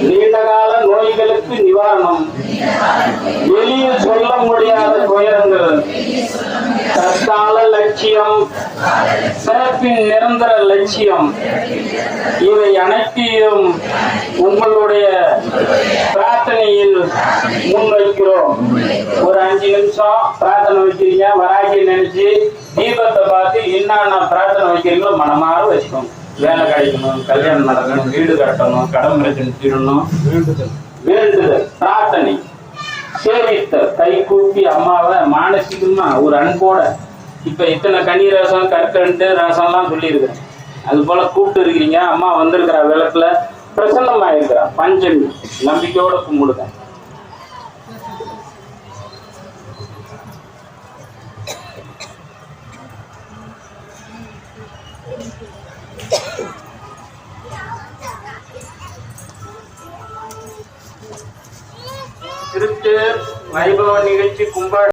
நீண்டகால நோய்களுக்கு நிவாரணம். வெளியே சொல்ல முடியாத துயரங்கள். தற்கால லட்சியம். சிறப்பின் நிரந்தர லட்சியம். இவை அனைத்தையும் உங்களுடைய பிரார்த்தனையில் முன்வைக்கிறோம். ஒரு அஞ்சு நிமிஷம் பிரார்த்தனை வைக்கிறீங்க. வராக்கி நினைச்சு தீபத்தை பார்த்து என்னென்ன பிரார்த்தனை வைக்கிறீங்களோ? மனமாற வச்சுக்கோங்க. வேலை கிடைக்கணும் கல்யாணம் நடக்கணும் வீடு கட்டணும் கடன் பிரச்சனை தீரணும். வேண்டுதல் பிரார்த்தனை சேவித்தல் கை கூப்பி அம்மாவை மானசீகமா ஒரு அன்போட இப்ப இத்தனை கனி ரசம் கற்கண்டு ரசம்லாம் சொல்லியிருக்கிறேன். அது போல கூப்பிட்டு இருக்கிறீங்க அம்மா வந்திருக்கிற விளக்குல பிரசன்னம் ஆயிருக்கிறா பஞ்சமி நம்பிக்கையோட கும்பிடுங்க. திருத்தேர் வைபவ நிகழ்ச்சி கும்பாடு